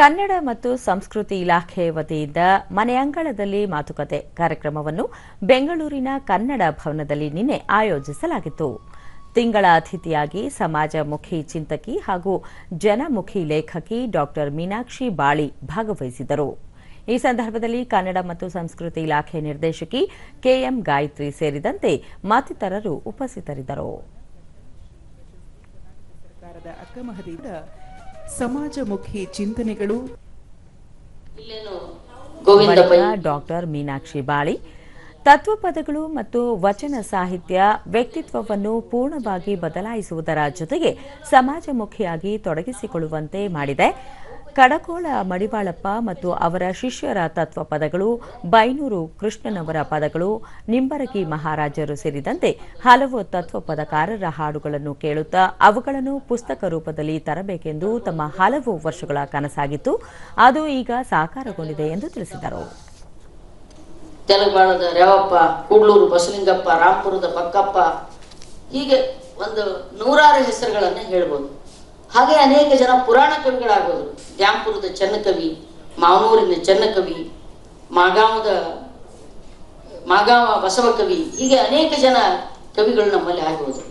ಕನ್ನಡ ಮತ್ತು ಸಂಸ್ಕೃತಿ ಇಲಾಖೆ ವತಿಯಿಂದ ಮನೆಯಂಗಳದಲ್ಲಿ ಮಾತುಕತೆ ಕಾರ್ಯಕ್ರಮವನ್ನು ಬೆಂಗಳೂರಿನ ಕನ್ನಡ ಭವನದಲ್ಲಿ ನಿನ್ನೆ ಆಯೋಜಿಸಲಾಗಿತ್ತು. ತಿಂಗಳ ಅತಿಥಿಯಾಗಿ ಸಮಾಜಮುಖಿ ಚಿಂತಕಿ ಹಾಗೂ ಜನಮುಖಿ ಲೇಖಕಿ ಡಾಕ್ಟರ್ ಮೀನಾಕ್ಷಿ ಬಾಳಿ ಭಾಗವಹಿಸಿದರು. ಈ ಸಂದರ್ಭದಲ್ಲಿ ಕನ್ನಡ ಮತ್ತು ಸಂಸ್ಕೃತಿ ಇಲಾಖೆ ನಿರ್ದೇಶಕಿ ಕೆಎಂ ಗಾಯತ್ರಿ ಸೇರಿದಂತೆ ಮತ್ತಿತರರು ಉಪಸ್ಥಿತರಿದ್ದರು. ಸಮಾಜಮುಖಿ ಚಿಂತನೆಗಳು. ಡಾಕ್ಟರ್ ಮೀನಾಕ್ಷಿ ಬಾಳಿ ತತ್ವ ಪದಗಳು ಮತ್ತು ವಚನ ಸಾಹಿತ್ಯ ವ್ಯಕ್ತಿತ್ವವನ್ನು ಪೂರ್ಣವಾಗಿ ಬದಲಾಯಿಸುವುದರ ಜೊತೆಗೆ ಸಮಾಜಮುಖಿಯಾಗಿ ತೊಡಗಿಸಿಕೊಳ್ಳುವಂತೆ ಮಾಡಿದೆ. ಕಡಕೋಳ, ಮಡಿವಾಳಪ್ಪ ಮತ್ತು ಅವರ ಶಿಷ್ಯರ ತತ್ವ ಪದಗಳು, ಬೈನೂರು ಕೃಷ್ಣನವರ ಪದಗಳು, ನಿಂಬರಗಿ ಮಹಾರಾಜರು ಸೇರಿದಂತೆ ಹಲವು ತತ್ವ ಪದಕಾರರ ಹಾಡುಗಳನ್ನು ಕೇಳುತ್ತಾ ಅವುಗಳನ್ನು ಪುಸ್ತಕ ರೂಪದಲ್ಲಿ ತರಬೇಕೆಂದು ತಮ್ಮ ಹಲವು ವರ್ಷಗಳ ಕನಸಾಗಿತ್ತು. ಅದು ಈಗ ಸಾಕಾರಗೊಂಡಿದೆ ಎಂದು ತಿಳಿಸಿದರು. ತೆಲಂಗಾಣದ ರೇವಪ್ಪ, ಕೂಡ್ಲೂರು ಬಸಲಿಂಗಪ್ಪ ಬಕ್ಕಪ್ಪ ಹೀಗೆ ಒಂದು ನೂರಾರು ಹೆಸರುಗಳನ್ನು ಹೇಳ್ಬೋದು. ಹಾಗೆ ಅನೇಕ ಜನ ಪುರಾಣ ಕವಿಗಳಾಗೋದು ದ್ಯಾಂಪುರದ ಚನ್ನಕವಿ ಮಾವನೂರಿನ ಚನ್ನಕವಿ ಮಾಗಾವದ ಮಾಗಾವ ಬಸವ ಕವಿ, ಹೀಗೆ ಅನೇಕ ಜನ ಕವಿಗಳು ನಮ್ಮಲ್ಲಿ ಆಗೋದ್ರು